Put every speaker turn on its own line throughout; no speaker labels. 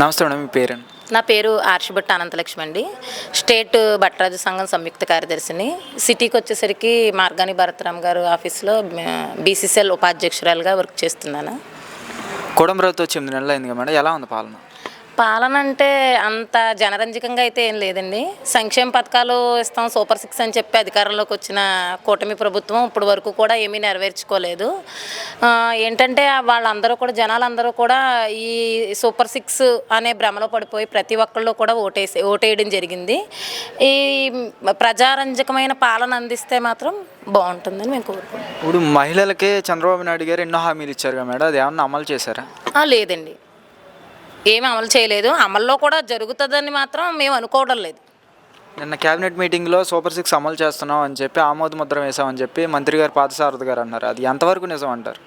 నమస్తే మేడం మీ పేరండి?
నా పేరు ఆర్షభట్ అనంతలక్ష్మి అండి. స్టేట్ భట్రాజు సంఘం సంయుక్త కార్యదర్శిని. సిటీకి వచ్చేసరికి మార్గాని భరతరామ్ గారు ఆఫీస్లో బీసీసీఎల్ ఉపాధ్యక్షురాలుగా వర్క్ చేస్తున్నాను.
కుటుంబరావుతో చెంది నెలలు అయింది మేడం ఎలా ఉంది పాలన?
పాలన అంటే అంత జనరంజకంగా అయితే ఏం లేదండి. సంక్షేమ పథకాలు ఇస్తాం సూపర్ సిక్స్ అని చెప్పి అధికారంలోకి వచ్చిన కూటమి ప్రభుత్వం ఇప్పుడు వరకు కూడా ఏమీ నెరవేర్చుకోలేదు. ఏంటంటే వాళ్ళందరూ కూడా జనాలందరూ కూడా ఈ సూపర్ సిక్స్ అనే భ్రమలో పడిపోయి ప్రతి ఒక్కళ్ళు కూడా ఓటేసి ఓటేయడం జరిగింది. ఈ ప్రజారంజకమైన పాలన అందిస్తే మాత్రం బాగుంటుందని మేము కోరుకుంటున్నాం.
ఇప్పుడు మహిళలకే చంద్రబాబు నాయుడు గారు ఎన్నో హామీలు ఇచ్చారు కదా మేడం అది ఏమన్నా అమలు చేశారా?
లేదండి. ఏమి అమలు చేయలేదు. అమల్లో కూడా జరుగుతుందని మాత్రం మేము అనుకోవడం లేదు.
నిన్న కేబినెట్ మీటింగ్లో సూపర్ సిక్స్ అమలు చేస్తున్నాం అని చెప్పి ఆమోద ముద్ర వేసామని చెప్పి మంత్రి గారు పాదసారథి గారు అన్నారు. అది ఎంతవరకు నిజం అంటారు?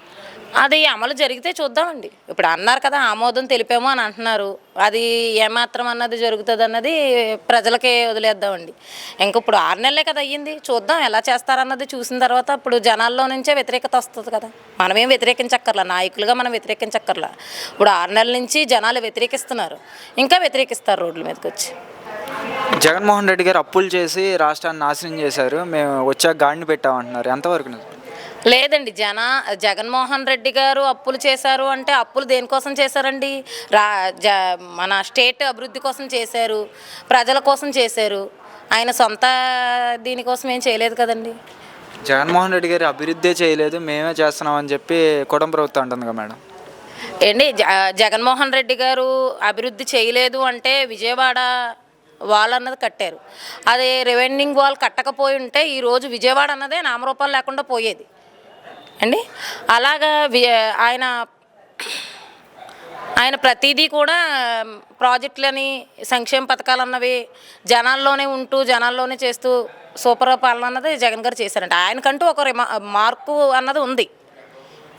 అది అమలు జరిగితే చూద్దామండి. ఇప్పుడు అన్నారు కదా ఆమోదం తెలిపాము అని అంటున్నారు. అది ఏమాత్రం అన్నది జరుగుతుంది అన్నది ప్రజలకే వదిలేద్దామండి. ఇంక ఇప్పుడు ఆరు నెలలే కదా అయ్యింది. చూద్దాం ఎలా చేస్తారన్నది చూసిన తర్వాత ఇప్పుడు జనాల్లో నుంచే వ్యతిరేకత వస్తుంది కదా. మనమేం వ్యతిరేకించక్కర్లా నాయకులుగా మనం వ్యతిరేకించక్కర్లా. ఇప్పుడు ఆరు నెలల నుంచి జనాలు వ్యతిరేకిస్తున్నారు. ఇంకా వ్యతిరేకిస్తారు రోడ్ల మీదకి వచ్చి.
జగన్మోహన్ రెడ్డి గారు అప్పులు చేసి రాష్ట్రాన్ని నాశనం చేశారు. మేము వచ్చాక గాడిని పెట్టామంటున్నారు. ఎంతవరకు నిజం?
లేదండి జన జగన్మోహన్ రెడ్డి గారు అప్పులు చేశారు అంటే అప్పులు దేనికోసం చేశారండి? రా జ మన స్టేట్ అభివృద్ధి కోసం చేశారు ప్రజల కోసం చేశారు. ఆయన సొంత దీనికోసం ఏం చేయలేదు కదండి?
జగన్మోహన్ రెడ్డి గారు అభివృద్ధి చేయలేదు మేమే చేస్తున్నామని చెప్పి కుటుంబ ప్రభుత్వం అంటుంది కదా మేడం.
ఏంటి జ జగన్మోహన్ రెడ్డి గారు అభివృద్ధి చేయలేదు అంటే విజయవాడ వాల్ అన్నది కట్టారు. అదే రెవెన్యూంగ్ వాల్ కట్టకపోయి ఉంటే ఈరోజు విజయవాడ అన్నదే నామరూపాలు లేకుండా పోయేది. అండి? అలాగా వి- ఆయన ఆయన ప్రతిదీ కూడా ప్రాజెక్టులని సంక్షేమ పథకాలు అన్నవి జనాల్లోనే ఉంటూ జనాల్లోనే చేస్తూ సూపర్ పాలన అన్నది జగన్ గారు చేశారంట. ఆయనకంటూ ఒక రిమా మార్పు అన్నది ఉంది.